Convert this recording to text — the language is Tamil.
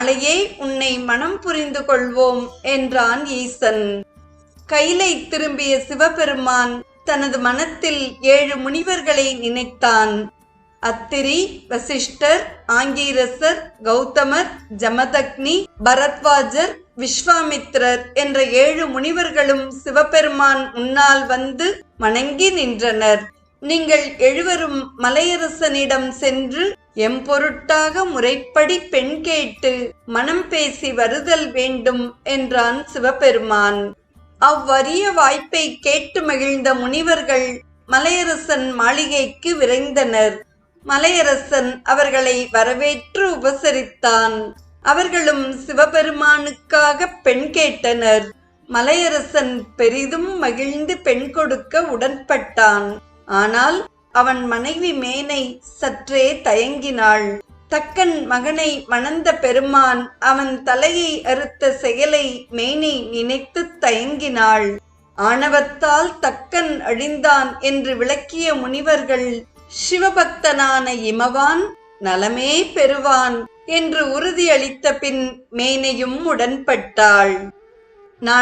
நாளையே உன்னை மனம் புரிந்து கொள்வோம் என்றான் ஈசன். கைலை திரும்பிய சிவபெருமான் தனது மனத்தில் ஏழு முனிவர்களை நினைத்தான். அத்திரி வசிஷ்டர் ஆங்கீரசர் கௌதமர் ஜமதக்னி பரத்வாஜர் விஸ்வாமித்ரர் என்ற ஏழு முனிவர்களும் சிவபெருமான் முன்னால் வந்து வணங்கி நின்றனர். நீங்கள் எழுவரும் மலையரசனிடம் சென்று எம்பொருட்டாக முறைப்படி பெண் கேட்டு மனம் பேசி வருதல் வேண்டும் என்றான் சிவபெருமான். அவ்வரிய வாய்ப்பை கேட்டு மகிழ்ந்த முனிவர்கள் மலையரசன் மாளிகைக்கு விரைந்தனர். மலையரசன் அவர்களை வரவேற்று உபசரித்தான். அவர்களும் சிவபெருமானுக்காக பெண் கேட்டனர். மலையரசன் பெரிதும் மகிழ்ந்து பெண் கொடுக்க உடன்பட்டான். ஆனால் அவன் மனைவி மேனை சற்றே தயங்கினாள். தக்கன் மகனை மணந்த பெருமான் அவன் தலையை அறுத்த செயலை மேனை நினைத்து தயங்கினாள். ஆணவத்தால் தக்கன் அழிந்தான் என்று விளக்கிய முனிவர்கள் சிவபக்தனான இமவான் நலமே பெறுவான் என்று உறுதியளித்த பின் மேனையும் உடன்பட்டாள்.